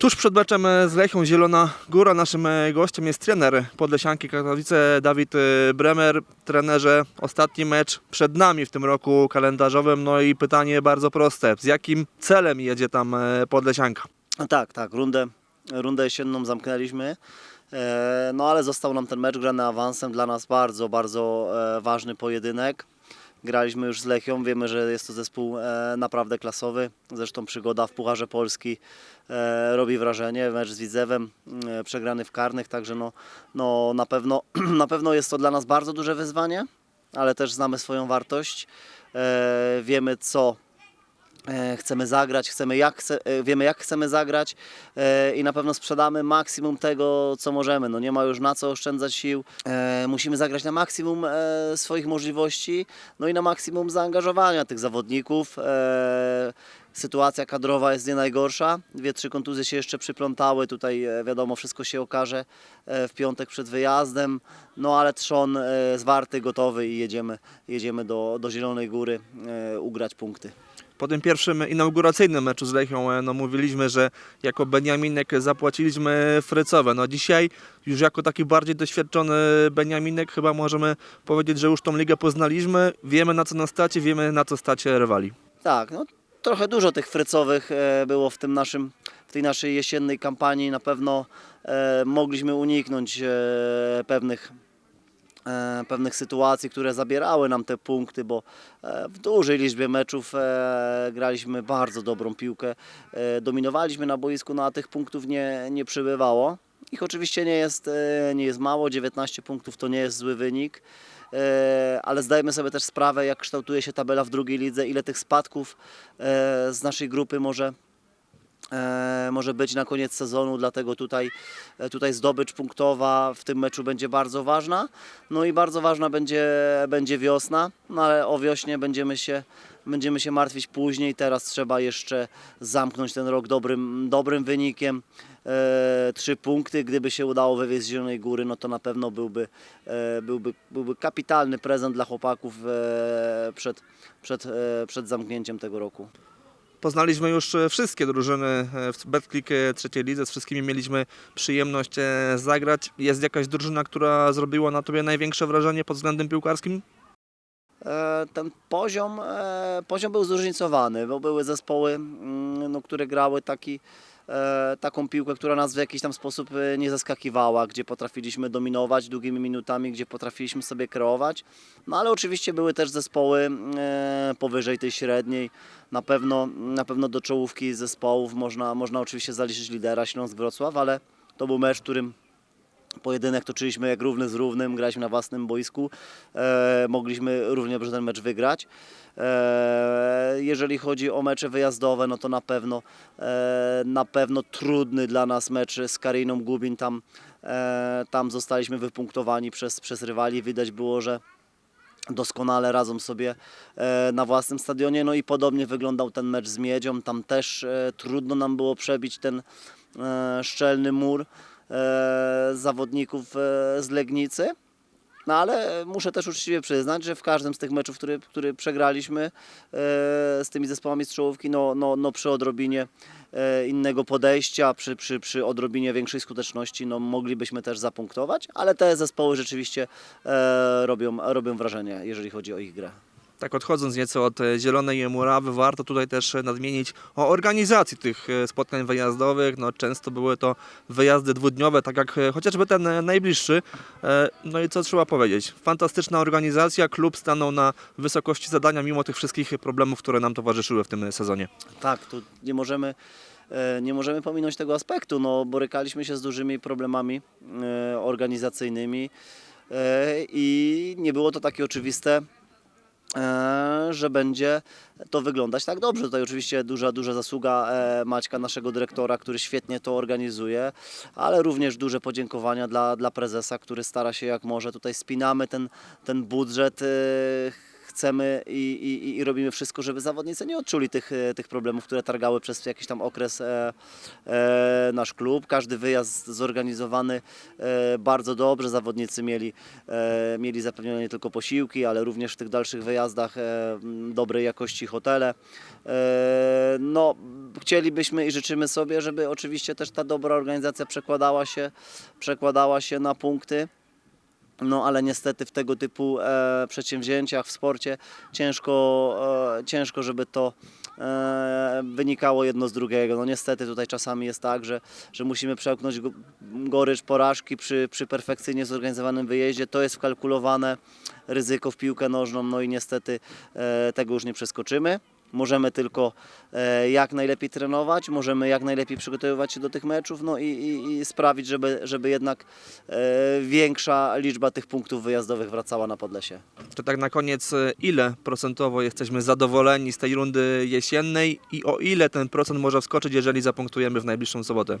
Tuż przed meczem z Lechią Zielona Góra naszym e, gościem jest trener Podlesianki Katowice Dawid e, Bremer. Trenerze, ostatni mecz przed nami w tym roku kalendarzowym. No i pytanie bardzo proste. Z jakim celem jedzie tam e, Podlesianka? No Tak, tak, rundę, rundę jesienną zamknęliśmy. No ale został nam ten mecz grany awansem. Dla nas bardzo, bardzo ważny pojedynek. Graliśmy już z Lechią, wiemy, że jest to zespół e, naprawdę klasowy. Zresztą przygoda w Pucharze Polski e, robi wrażenie. Mecz z Widzewem e, przegrany w karnych, także no, no na, pewno, na pewno jest to dla nas bardzo duże wyzwanie, ale też znamy swoją wartość. Wiemy co chcemy zagrać, chcemy jak chce, e, wiemy jak chcemy zagrać e, i na pewno sprzedamy maksimum tego, co możemy. No nie ma już na co oszczędzać sił. E, musimy zagrać na maksimum e, swoich możliwości, no i na maksimum zaangażowania tych zawodników. E, sytuacja kadrowa jest nie najgorsza. Dwie, trzy kontuzje się jeszcze przyplątały. Tutaj e, wiadomo, wszystko się okaże e, w piątek przed wyjazdem. No ale trzon e, zwarty, gotowy i jedziemy, jedziemy do, do Zielonej Góry e, ugrać punkty. Po tym pierwszym inauguracyjnym meczu z Lechią e, no, mówiliśmy, że jako Beniaminek zapłaciliśmy frycowe. No dzisiaj już jako taki bardziej doświadczony Beniaminek chyba możemy powiedzieć, że już tą ligę poznaliśmy. Wiemy na co nas stać, wiemy na co stać rywali. Tak, no trochę dużo tych frycowych e, było w tym naszym, w tej naszej jesiennej kampanii. Na pewno e, mogliśmy uniknąć pewnych, pewnych sytuacji, które zabierały nam te punkty, bo e, w dużej liczbie meczów e, graliśmy bardzo dobrą piłkę, e, dominowaliśmy na boisku, no a tych punktów nie, nie przybywało. Ich oczywiście nie jest, e, nie jest mało, 19 punktów to nie jest zły wynik. E, ale zdajemy sobie też sprawę, jak kształtuje się tabela w drugiej lidze, ile tych spadków e, z naszej grupy może, e, może być na koniec sezonu, dlatego tutaj, e, tutaj zdobycz punktowa w tym meczu będzie bardzo ważna. No i bardzo ważna będzie, będzie wiosna, no ale o wiośnie będziemy się, będziemy się martwić później. Teraz trzeba jeszcze zamknąć ten rok dobrym, dobrym wynikiem. E, trzy punkty, gdyby się udało wywieźć z Zielonej Góry, no to na pewno byłby, e, byłby, byłby kapitalny prezent dla chłopaków e, przed, przed, e, przed zamknięciem tego roku. Poznaliśmy już e, wszystkie drużyny e, w Betclick e, trzeciej lidze, z wszystkimi mieliśmy przyjemność zagrać. Jest jakaś drużyna, która zrobiła na Tobie największe wrażenie pod względem piłkarskim? Ten poziom, poziom był zróżnicowany, bo były zespoły, mm, no, które grały taki, taką piłkę, która nas w jakiś tam sposób e, nie zaskakiwała, gdzie potrafiliśmy dominować długimi minutami, gdzie potrafiliśmy sobie kreować. No ale oczywiście były też zespoły e, powyżej tej średniej. Na pewno, na pewno do czołówki zespołów można, można oczywiście zaliczyć lidera Śląsk Wrocław, ale to był mecz, w którym Pojedynek toczyliśmy jak równy z równym, graliśmy na własnym boisku. E, mogliśmy równie dobrze ten mecz wygrać. E, jeżeli chodzi o mecze wyjazdowe, no to na pewno, e, na pewno trudny dla nas mecz z Kariną Gubin. Tam, e, tam zostaliśmy wypunktowani przez, przez rywali. Widać było, że doskonale radzą sobie e, na własnym stadionie. No i podobnie wyglądał ten mecz z Miedzią. Tam też e, trudno nam było przebić ten e, szczelny mur zawodników e, z Legnicy. No ale muszę też uczciwie przyznać, że w każdym z tych meczów, który, który przegraliśmy e, z tymi zespołami z czołówki, no, no, no przy odrobinie e, innego podejścia, przy, przy, przy odrobinie większej skuteczności, no moglibyśmy też zapunktować, ale te zespoły rzeczywiście e, robią, robią wrażenie, jeżeli chodzi o ich grę. Tak odchodząc nieco od e, Zielonej Murawy, warto tutaj też e, nadmienić o organizacji tych e, spotkań wyjazdowych. No, często były to wyjazdy dwudniowe, tak jak chociażby ten najbliższy. No i co trzeba powiedzieć? Fantastyczna organizacja, klub stanął na wysokości zadania mimo tych wszystkich problemów, które nam towarzyszyły w tym sezonie. Tak, tu nie możemy, nie możemy pominąć tego aspektu. No, borykaliśmy się z dużymi problemami organizacyjnymi i nie było to takie oczywiste, że będzie to wyglądać tak dobrze. Tutaj oczywiście duża, duża zasługa e, Maćka, naszego dyrektora, który świetnie to organizuje, ale również duże podziękowania dla, dla prezesa, który stara się jak może. Tutaj spinamy ten, ten budżet. Chcemy i, i, i robimy wszystko, żeby zawodnicy nie odczuli tych, e, tych problemów, które targały przez jakiś tam okres e, e, nasz klub. Każdy wyjazd zorganizowany e, bardzo dobrze. Zawodnicy mieli, e, mieli zapewnione nie tylko posiłki, ale również w tych dalszych wyjazdach e, dobrej jakości hotele. E, no, chcielibyśmy i życzymy sobie, żeby oczywiście też ta dobra organizacja przekładała się, przekładała się na punkty. No ale niestety w tego typu e, przedsięwzięciach w sporcie ciężko, e, ciężko żeby to e, wynikało jedno z drugiego. No niestety tutaj czasami jest tak, że, że musimy przełknąć go- gorycz porażki przy, przy perfekcyjnie zorganizowanym wyjeździe. To jest wkalkulowane ryzyko w piłkę nożną, no i niestety e, tego już nie przeskoczymy. Możemy tylko e, jak najlepiej trenować, możemy jak najlepiej przygotowywać się do tych meczów, no i, i, i sprawić, żeby, żeby jednak e, większa liczba tych punktów wyjazdowych wracała na Podlesie. To tak na koniec, e, ile procentowo jesteśmy zadowoleni z tej rundy jesiennej i o ile ten procent może wskoczyć, jeżeli zapunktujemy w najbliższą sobotę?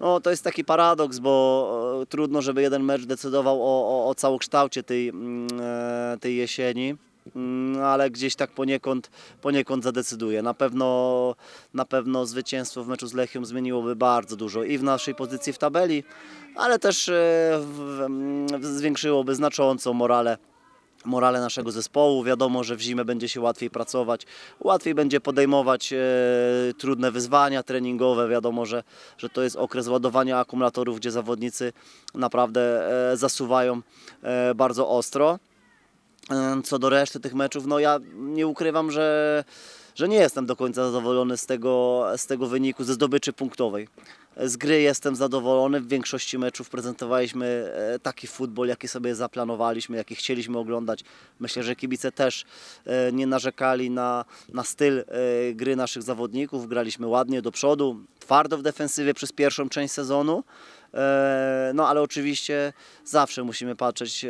No, to jest taki paradoks, bo trudno, żeby jeden mecz decydował o, o, o całokształcie tej, mm, tej jesieni. Mm, ale gdzieś tak poniekąd, poniekąd zadecyduje. Na pewno, na pewno zwycięstwo w meczu z Lechią zmieniłoby bardzo dużo i w naszej pozycji w tabeli, ale też e, w, w, zwiększyłoby znacząco morale morale naszego zespołu. Wiadomo, że w zimę będzie się łatwiej pracować, łatwiej będzie podejmować e, trudne wyzwania treningowe. Wiadomo, że, że to jest okres ładowania akumulatorów, gdzie zawodnicy naprawdę e, zasuwają e, bardzo ostro. E, Co do reszty tych meczów, no ja nie ukrywam, że, że nie jestem do końca zadowolony z tego, z tego wyniku, ze zdobyczy punktowej. Z gry jestem zadowolony. W większości meczów prezentowaliśmy e, taki futbol, jaki sobie zaplanowaliśmy, jaki chcieliśmy oglądać. Myślę, że kibice też e, nie narzekali na, na styl gry naszych zawodników. Graliśmy ładnie do przodu, twardo w defensywie przez pierwszą część sezonu. E, No ale oczywiście zawsze musimy patrzeć e,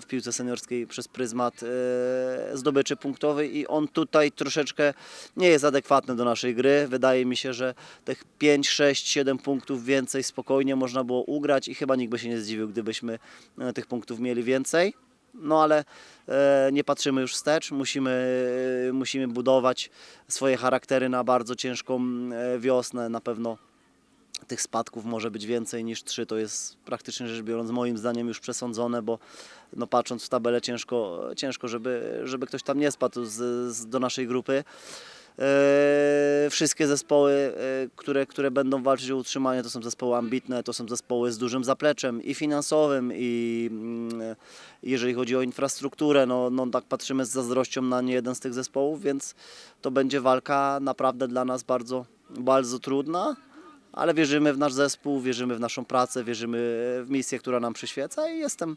w piłce seniorskiej przez pryzmat e, zdobyczy punktowej i on tutaj troszeczkę nie jest adekwatny do naszej gry. Wydaje mi się, że tych 5, 6, 7 punktów więcej spokojnie można było ugrać i chyba nikt by się nie zdziwił, gdybyśmy tych punktów mieli więcej. No ale nie patrzymy już wstecz, musimy, musimy budować swoje charaktery na bardzo ciężką wiosnę. Na pewno tych spadków może być więcej niż trzy. To jest praktycznie rzecz biorąc moim zdaniem już przesądzone, bo no patrząc w tabelę ciężko, ciężko żeby, żeby ktoś tam nie spadł z, z, do naszej grupy. E, wszystkie zespoły, e, które, które będą walczyć o utrzymanie, to są zespoły ambitne, to są zespoły z dużym zapleczem i finansowym, i mm, jeżeli chodzi o infrastrukturę, no, no tak patrzymy z zazdrością na nie jeden z tych zespołów, więc to będzie walka naprawdę dla nas bardzo, bardzo trudna ale wierzymy w nasz zespół, wierzymy w naszą pracę, wierzymy w misję, która nam przyświeca i jestem,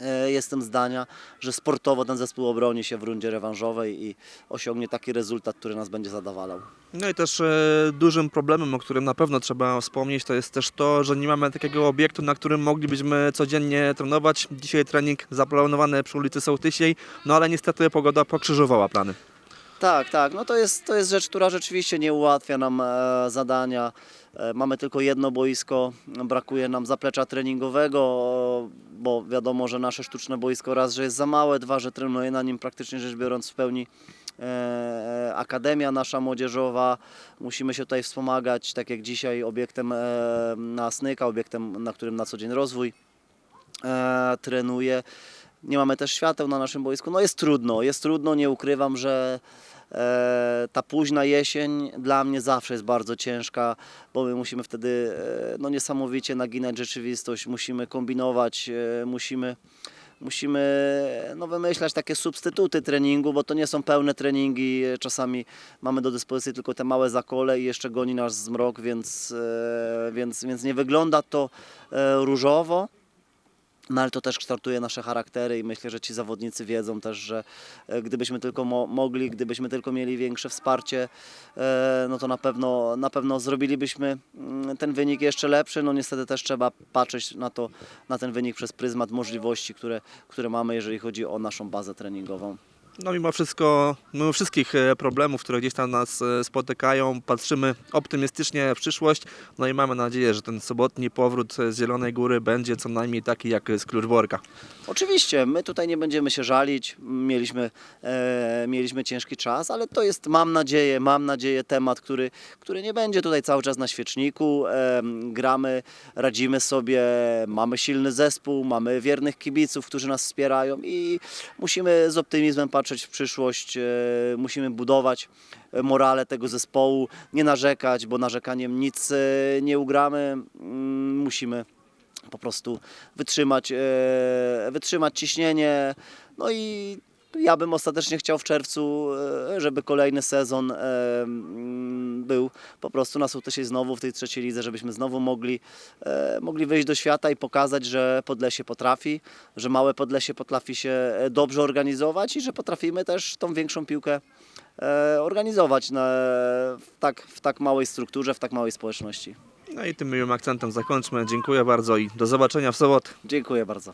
e, jestem zdania, że sportowo ten zespół obroni się w rundzie rewanżowej i osiągnie taki rezultat, który nas będzie zadowalał. No i też e, dużym problemem, o którym na pewno trzeba wspomnieć, to jest też to, że nie mamy takiego obiektu, na którym moglibyśmy codziennie trenować. Dzisiaj trening zaplanowany przy ulicy Sołtysiej, no ale niestety pogoda pokrzyżowała plany. Tak, tak. No to jest, to jest rzecz, która rzeczywiście nie ułatwia nam e, zadania. E, mamy tylko jedno boisko, brakuje nam zaplecza treningowego, bo wiadomo, że nasze sztuczne boisko raz, że jest za małe, dwa, że trenuje na nim praktycznie rzecz biorąc w pełni e, akademia nasza młodzieżowa. Musimy się tutaj wspomagać, tak jak dzisiaj, obiektem e, na Snyka, obiektem, na którym na co dzień rozwój e, trenuje. Nie mamy też świateł na naszym boisku. No jest trudno, jest trudno, nie ukrywam, że e, ta późna jesień dla mnie zawsze jest bardzo ciężka, bo my musimy wtedy e, no niesamowicie naginać rzeczywistość, musimy kombinować, e, musimy musimy no, wymyślać takie substytuty treningu, bo to nie są pełne treningi. Czasami mamy do dyspozycji tylko te małe zakole i jeszcze goni nas zmrok, więc, więc, więc nie wygląda to różowo. No ale to też kształtuje nasze charaktery i myślę, że ci zawodnicy wiedzą też, że e, gdybyśmy tylko mo- mogli, gdybyśmy tylko mieli większe wsparcie, e, no to na pewno, na pewno zrobilibyśmy mm, ten wynik jeszcze lepszy. No niestety też trzeba patrzeć na, to, na ten wynik przez pryzmat możliwości, które, które mamy, jeżeli chodzi o naszą bazę treningową. No mimo wszystko, mimo wszystkich e, problemów, które gdzieś tam nas e, spotykają, patrzymy optymistycznie w przyszłość, no i mamy nadzieję, że ten sobotni powrót z Zielonej Góry będzie co najmniej taki jak z Kluczborka. Oczywiście, my tutaj nie będziemy się żalić, mieliśmy, e, mieliśmy ciężki czas, ale to jest, mam nadzieję, mam nadzieję, temat, który, który nie będzie tutaj cały czas na świeczniku. E, gramy, radzimy sobie, mamy silny zespół, mamy wiernych kibiców, którzy nas wspierają i musimy z optymizmem patrzeć patrzeć w przyszłość, e, musimy budować e, morale tego zespołu, nie narzekać, bo narzekaniem nic e, nie ugramy. Mm, Musimy po prostu wytrzymać, wytrzymać ciśnienie. No i ja bym ostatecznie chciał w czerwcu, żeby kolejny sezon mm, był po prostu na sołtysie znowu w tej trzeciej lidze, żebyśmy znowu mogli, e, mogli wyjść do świata i pokazać, że Podlesie potrafi, że małe Podlesie potrafi się e, dobrze organizować i że potrafimy też tą większą piłkę e, organizować na, w, tak, w tak małej strukturze, w tak małej społeczności. No i tym miłym akcentem zakończmy. Dziękuję bardzo i do zobaczenia w sobotę. Dziękuję bardzo.